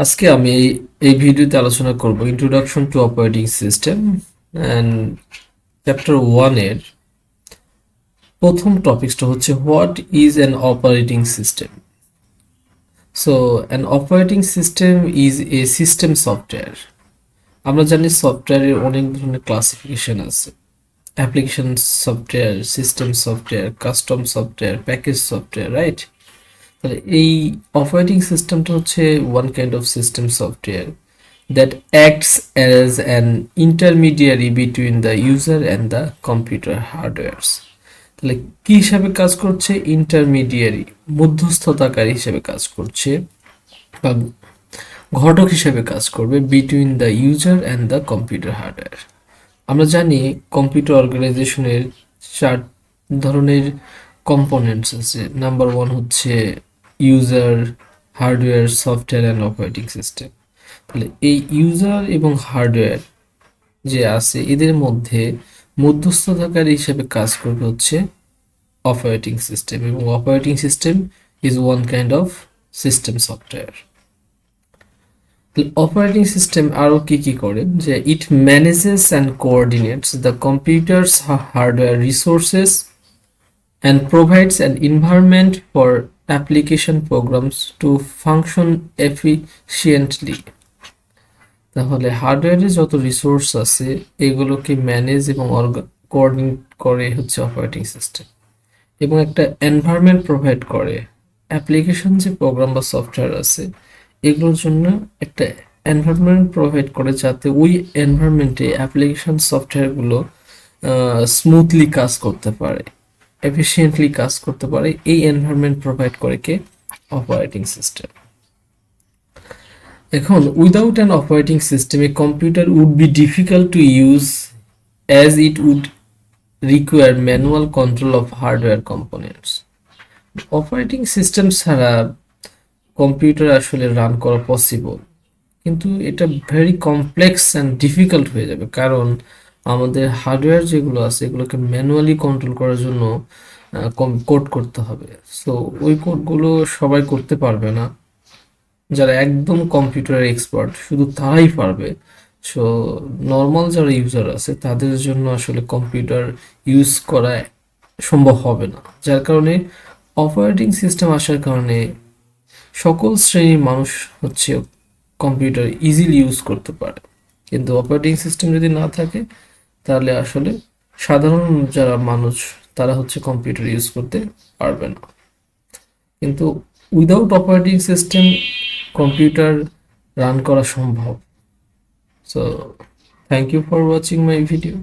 আজকে আমি এই ভিডিওতে আলোচনা করব introduction to operating system and chapter ওয়ানের প্রথম টপিকসটা হচ্ছে what is an operating system so an operating system is a system software আমরা জানি সফটওয়্যারের অনেক ধরনের ক্লাসিফিকেশন আছে। Application software system software custom software package software right তাহলে এই অপারেটিং সিস্টেমটা হচ্ছে one kind of system software that acts as an intermediary between the user and the computer hardwares তাহলে কি হিসাবে কাজ করছে? ইন্টারমিডিয়ারি মধ্যস্থতাকারী হিসেবে কাজ করছে বা ঘটক হিসেবে কাজ করবে between the user and the computer hardware আমরা জানি কম্পিউটার অর্গানাইজেশনের চার ধরনের কম্পোনেন্টস আছে। নাম্বার ওয়ান হচ্ছে user hardware software and operating system তাহলে এই ইউজার এবং হার্ডওয়্যার যে আছে, এদের মধ্যে মধ্যস্থতাকারী হিসেবে কাজ করবে হচ্ছে অপারেটিং সিস্টেম এবং operating system is one kind of system software operating system আরও কি কি করে? যে it manages and coordinates the computer's hardware resources and provides an environment for application programs to function efficiently তাহলে হার্ডওয়্যারে যত রিসোর্স আছে, এগুলোকে ম্যানেজ এবং কোঅর্ডিনেট করে হচ্ছে অপারেটিং সিস্টেম। এবং একটা এনভায়রনমেন্ট প্রোভাইড করে। অ্যাপ্লিকেশন যে প্রোগ্রাম বা সফটওয়্যার আছে, এগুলোর জন্য একটা এনভায়রনমেন্ট প্রোভাইড করে যাতে ওই এনভায়রনমেন্টে অ্যাপ্লিকেশন সফটওয়্যারগুলো স্মুথলি কাজ করতে পারে। এফিসিয়েন্টলি কাজ করতে পারে এই এনভায়রনমেন্ট প্রোভাইড করে কে? অপারেটিং সিস্টেম এখন without an operating system computer would be difficult to use as it would require manual control of hardware components operating system ছাড়া কম্পিউটার আসলে রান করা পসিবল কিন্তু এটা ভেরি কমপ্লেক্স অ্যান্ড ডিফিকাল্ট হয়ে যাবে। কারণ আমাদের হার্ডওয়্যার যেগুলো আছে, এগুলোকে ম্যানুয়ালি কন্ট্রোল করার জন্য কোড করতে হবে। সো ওই কোডগুলো সবাই করতে পারবে না। যারা একদম কম্পিউটার এক্সপার্ট শুধু তারাই পারবে। সো নর্মাল যারা ইউজার আছে, তাদের জন্য আসলে কম্পিউটার ইউজ করা সম্ভব হবে না। যার কারণে অপারেটিং সিস্টেম আসার কারণে সকল শ্রেণির মানুষ হচ্ছে কম্পিউটার ইজিলি ইউজ করতে পারে। কিন্তু অপারেটিং সিস্টেম যদি না থাকে তাহলে আসলে সাধারণ যারা মানুষ, তারা হচ্ছে কম্পিউটার ইউজ করতে পারবে না। কিন্তু without operating system computer run করা সম্ভব। So thank you for watching my video